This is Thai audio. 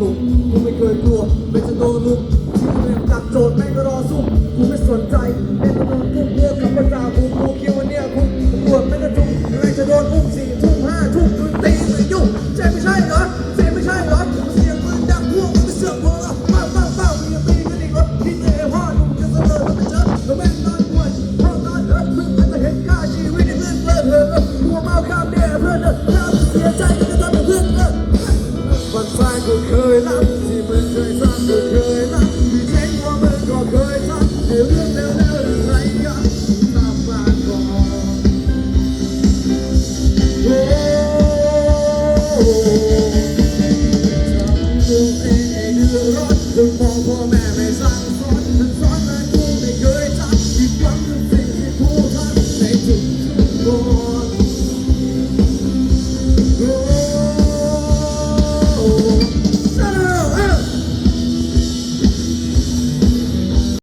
นุกกูไม่เคยกลัวเป็จะโดนลุกชีวิตเรียมจากโจทย์แม่งก็รอสู้กูไม่สนใจเล่นตัว คือรถถึงอพ่อแม่ไม่สั่งสอนถึงสอนแต่กูไม่เคยทำอีครั้งคืสิ่ที่กูทำนทุกๆวันอ้